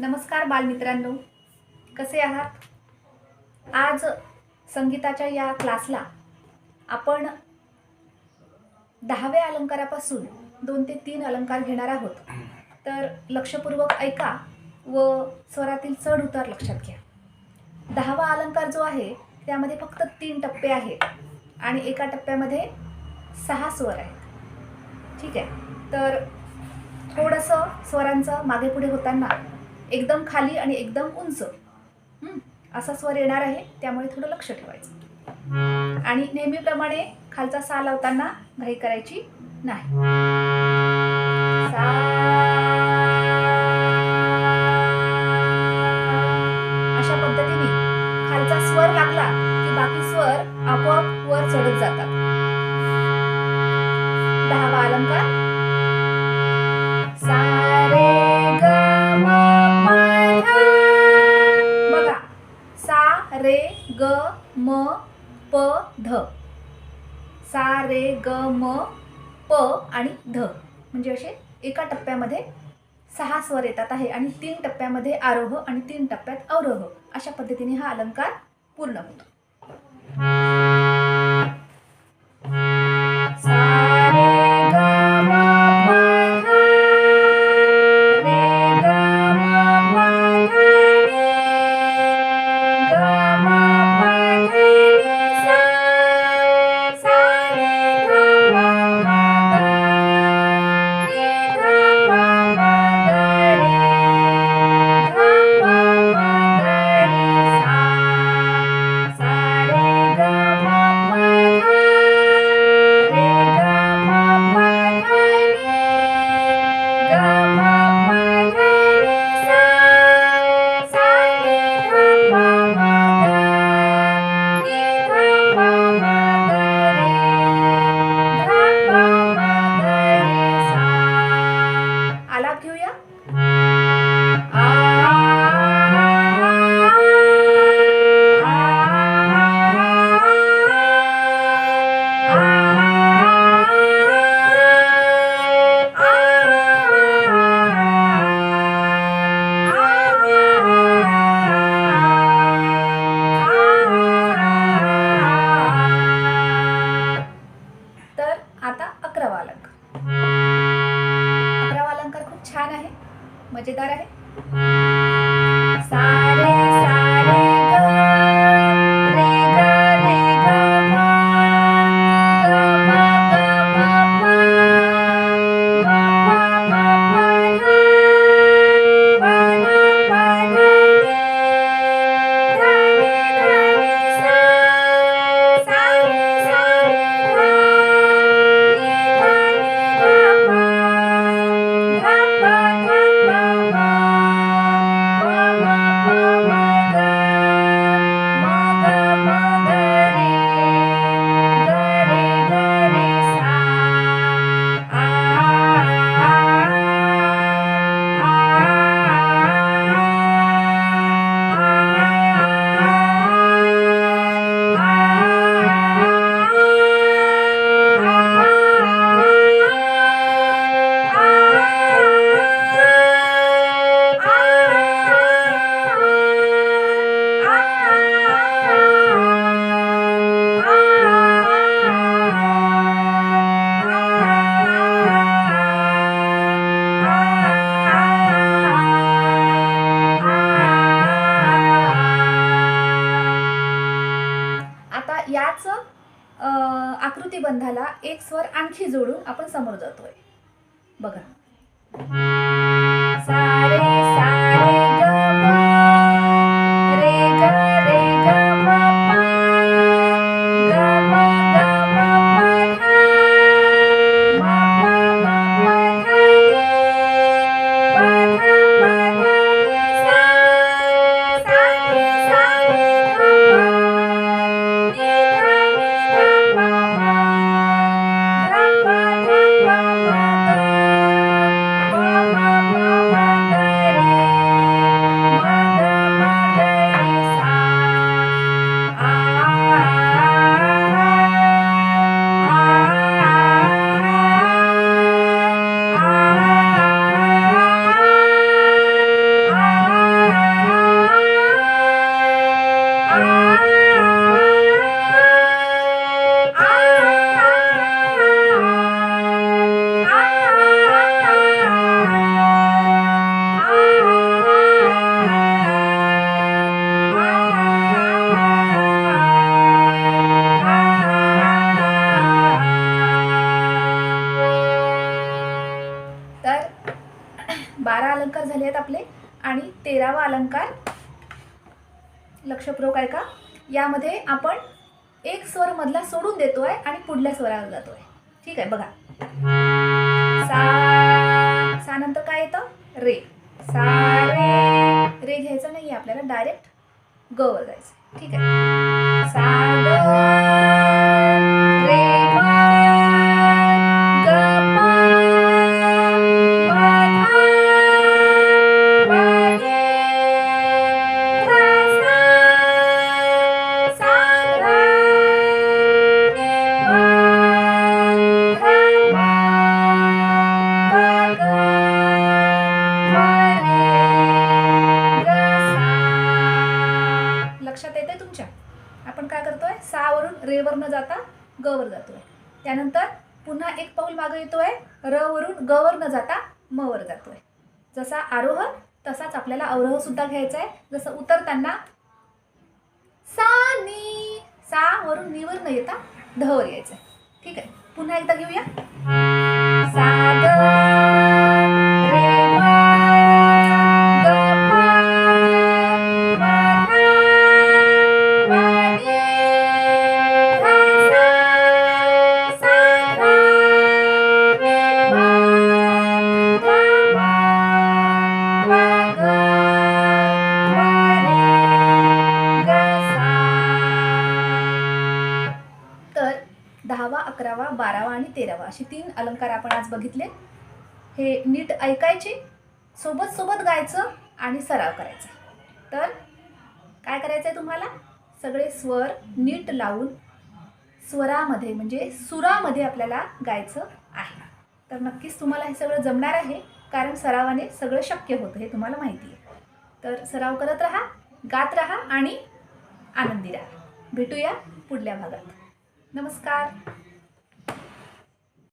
नमस्कार बालमित्रांनो. कसे आहात? आज संगीताच्या या क्लासला आपण दहाव्या अलंकारापासून दोन ते तीन अलंकार घेणार आहोत. तर लक्षपूर्वक ऐका व स्वरातील चढ उतार लक्षात घ्या. दहावा अलंकार जो आहे त्यामध्ये फक्त तीन टप्पे आहेत आणि एका टप्प्यामध्ये सहा स्वर आहेत. ठीक आहे? तर थोडंसं स्वरांचं मागे पुढे होताना एकदम खाली आणि एकदम उंच. असा स्वर येणार आहे त्यामुळे थोडं लक्ष ठेवायचं. आणि नेहमीप्रमाणे खालचा सा लावताना घाई करायची नाही. अशा पद्धतीने खालचा स्वर लागला की बाकी स्वर आपोआप वर चढत जातात. दहावा अलंकार ग म प ध. सा रे ग म प आणि ध. म्हणजे असे एका टप्प्यामध्ये सहा स्वर येतात आहे आणि तीन टप्प्यामध्ये आरोह आणि तीन टप्प्यात अवरोह. अशा पद्धतीने हा अलंकार पूर्ण होतो. मजेदार आहे. याच आकृतीबंधाला एक स्वर आणखी जोडून आपण समोर जातोय. बघा. सारे आणि तेरावा अलंकार लक्षपूर्वक ऐका. यामध्ये आपण एक स्वर मधला सोडून देतोय आणि पुढल्या स्वरावर जातोय. ठीक आहे बघा. सा सा नंतर काय येतं? रे. सा रे. रे घ्यायचं नाही आपल्याला डायरेक्ट ग वर जायचं ठीक आहे. सा जाता गवर जातो आहे त्यानंतर पुन्हा एक पाऊल मागं येतोय र रवरून गवर न जाता मवर जातो जातोय. जसा आरोह तसाच आपल्याला अवरोह सुद्धा घ्यायचा आहे जसं उतरताना सा नी सा वरून निवर न येता धवर यायचं आहे ठीक? आहे पुन्हा एकदा घेऊया. सा बारावा असे अशी तीन अलंकार आपण आज बघितले. हे नीट ऐकायचे सोबत सोबत गायचं आणि सराव करायचा. तर काय करायचं आहे तुम्हाला? सगळे स्वर नीट लावून स्वरामध्ये म्हणजे सुरामध्ये आपल्याला गायचं आहे. तर नक्कीच तुम्हाला हे सगळं जमणार आहे कारण सरावाने सगळं शक्य होतं हे तुम्हाला माहिती आहे. तर सराव करत राहा गात राहा आणि आनंदी राहा. भेटूया पुढल्या भागात. नमस्कार.